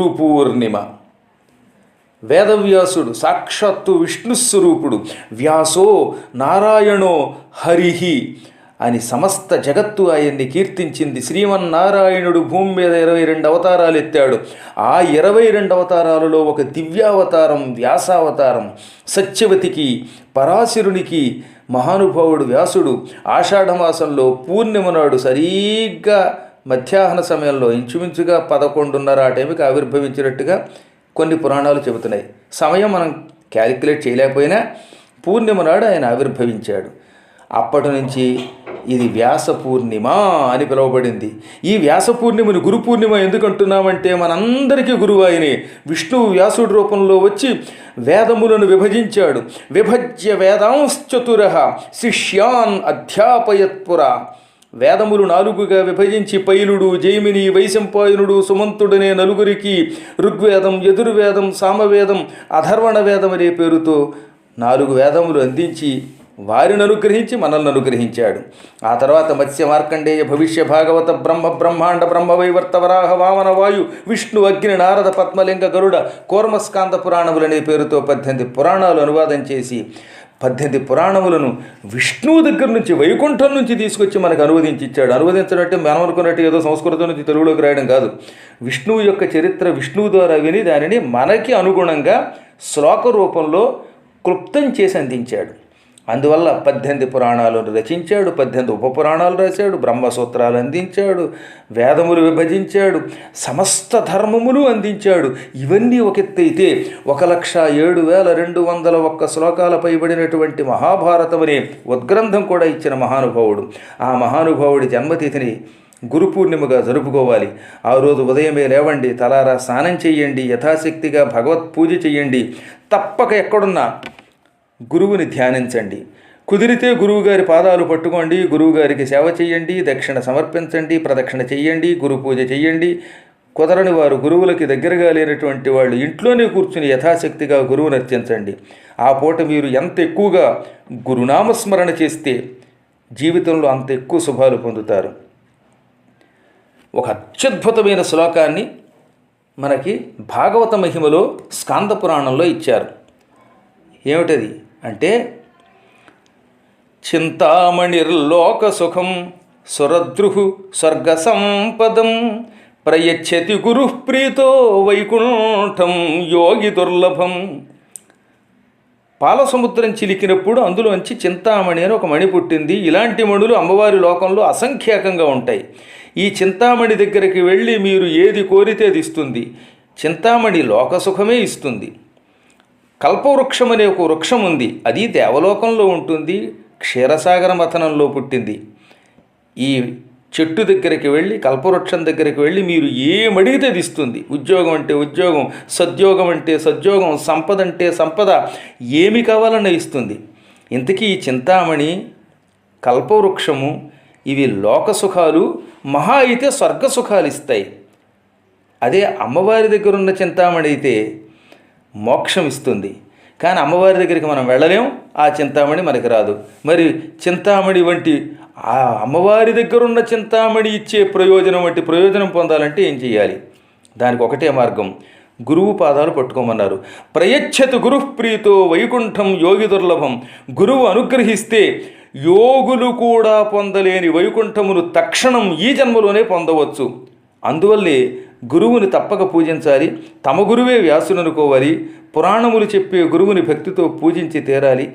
గురు పూర్ణిమ వేదవ్యాసుడు సాక్షాత్తు విష్ణుస్వరూపుడు వ్యాసో నారాయణో హరిహి అని సమస్త జగత్తు ఆయన్ని కీర్తించింది. శ్రీమన్నారాయణుడు భూమి మీద ఇరవై రెండు అవతారాలు ఎత్తాడు. ఆ ఇరవై రెండు అవతారాలలో ఒక దివ్యావతారం వ్యాసావతారం సత్యవతికి పరాశరునికి మహానుభావుడు వ్యాసుడు. ఆషాఢమాసంలో పూర్ణిమ నాడు సరిగ్గా మధ్యాహ్న సమయంలో ఇంచుమించుగా పదకొండున్నర ఆ టైంకి ఆవిర్భవించినట్టుగా కొన్ని పురాణాలు చెబుతున్నాయి. సమయం మనం క్యాలిక్యులేట్ చేయలేకపోయినా పూర్ణిమ నాడు ఆయన ఆవిర్భవించాడు. అప్పటి నుంచి ఇది వ్యాస పూర్ణిమ అని పిలువబడింది. ఈ వ్యాస పూర్ణిమని గురు పూర్ణిమ ఎందుకు అంటున్నామంటే మనందరికీ గురువు ఆయనే. విష్ణువు వ్యాసుడి రూపంలో వచ్చి వేదములను విభజించాడు. విభజ్య వేదాంశ్చతుర శిష్యాన్ అధ్యాపయత్పుర. వేదములు నాలుగుగా విభజించి పైలుడు జైమిని వైశంపాయనుడు సుమంతుడనే నలుగురికి ఋగ్వేదం యజుర్వేదం సామవేదం అధర్వణ వేదం అనే పేరుతో నాలుగు వేదములు అందించి వారిని అనుగ్రహించి మనల్ని అనుగ్రహించాడు. ఆ తర్వాత మత్స్య మార్కండేయ భవిష్య భాగవత బ్రహ్మ బ్రహ్మాండ బ్రహ్మవైవర్త వరాహ వామన వాయు విష్ణు అగ్ని నారద పద్మలింగ గరుడ కూర్మస్కాంత పురాణములనే పేరుతో పద్దెనిమిది పురాణాలు అనువాదం చేసి పద్దెనిమిది పురాణములను విష్ణువు దగ్గర నుంచి వైకుంఠం నుంచి తీసుకొచ్చి మనకు అనువదించి ఇచ్చాడు. అనువదించడం అంటే మనం అనుకున్నట్టు ఏదో సంస్కృతం నుంచి తెలుగులోకి రాయడం కాదు. విష్ణువు యొక్క చరిత్ర విష్ణువు ద్వారా విని దానిని మనకి అనుగుణంగా శ్లోక రూపంలో క్లుప్తం చేసి అందించాడు. అందువల్ల పద్దెనిమిది పురాణాలు రచించాడు పద్దెనిమిది ఉపపురాణాలు రాశాడు బ్రహ్మసూత్రాలు అందించాడు వేదములు విభజించాడు సమస్త ధర్మములు అందించాడు. ఇవన్నీ ఒక ఒక లక్ష ఏడు వేల రెండు వందల ఒక్క శ్లోకాలపై పైబడినటువంటి మహాభారతం అనే ఉద్గ్రంథం కూడా ఇచ్చిన మహానుభావుడు. ఆ మహానుభావుడి జన్మతిథిని గురు పూర్ణిమగా జరుపుకోవాలి. ఆ రోజు ఉదయమే లేవండి తలారా స్నానం చేయండి యథాశక్తిగా భగవత్ పూజ చేయండి. తప్పక ఎక్కడున్నా గురువుని ధ్యానించండి. కుదిరితే గురువుగారి పాదాలు పట్టుకోండి. గురువుగారికి సేవ చేయండి. దక్షిణ సమర్పించండి. ప్రదక్షిణ చేయండి. గురు పూజ చేయండి. కుదరని వారు గురువులకి దగ్గరగా లేనటువంటి వాళ్ళు ఇంట్లోనే కూర్చుని యథాశక్తిగా గురువుని అర్చించండి. ఆ పూట మీరు ఎంత ఎక్కువగా గురునామస్మరణ చేస్తే జీవితంలో అంత ఎక్కువ శుభాలు పొందుతారు. ఒక అత్యద్భుతమైన శ్లోకాన్ని మనకి భాగవత మహిమలో స్కాంద పురాణంలో ఇచ్చారు. ఏమిటది? అంటే చింతామణిర్లోక సుఖం సురద్రుహు స్వర్గ సంపదం ప్రయచ్చతి గురు ప్రీతో వైకుంఠం యోగి దుర్లభం. పాలసముద్రం చిలికినప్పుడు అందులోంచి చింతామణి అని ఒక మణి పుట్టింది. ఇలాంటి మణులు అమ్మవారి లోకంలో అసంఖ్యాకంగా ఉంటాయి. ఈ చింతామణి దగ్గరికి వెళ్ళి మీరు ఏది కోరితే అది ఇస్తుంది. చింతామణి లోకసుఖమే ఇస్తుంది. కల్పవృక్షం అనే ఒక వృక్షం ఉంది. అది దేవలోకంలో ఉంటుంది క్షీరసాగర మథనంలో పుట్టింది. ఈ చెట్టు దగ్గరికి వెళ్ళి కల్పవృక్షం దగ్గరికి వెళ్ళి మీరు ఏమడిగితే అది ఇస్తుంది. ఉద్యోగం అంటే ఉద్యోగం సద్యోగం అంటే సద్యోగం సంపద అంటే సంపద ఏమి కావాలన్నా ఇస్తుంది. ఇంతకీ ఈ చింతామణి కల్పవృక్షము ఇవి లోక సుఖాలు మహా అయితే స్వర్గ సుఖాలు ఇస్తాయి. అదే అమ్మవారి దగ్గర ఉన్న చింతామణి అయితే మోక్షం ఇస్తుంది. కానీ అమ్మవారి దగ్గరికి మనం వెళ్ళలేం. ఆ చింతామణి మనకి రాదు. మరి చింతామణి వంటి ఆ అమ్మవారి దగ్గర ఉన్న చింతామణి ఇచ్చే ప్రయోజనం వంటి ప్రయోజనం పొందాలంటే ఏం చేయాలి దానికి ఒకటే మార్గం. గురువు పాదాలు పట్టుకోమన్నారు. ప్రయచ్చతు గురుప్రీతో వైకుంఠం యోగి దుర్లభం. గురువు అనుగ్రహిస్తే యోగులు కూడా పొందలేని వైకుంఠమును తక్షణం ఈ జన్మలోనే పొందవచ్చు. అందువల్లే గురువుని తప్పక పూజించాలి. తమ గురువే వ్యాసును అనుకోవాలి పురాణములు చెప్పే గురువుని భక్తితో పూజించి తీరాలి.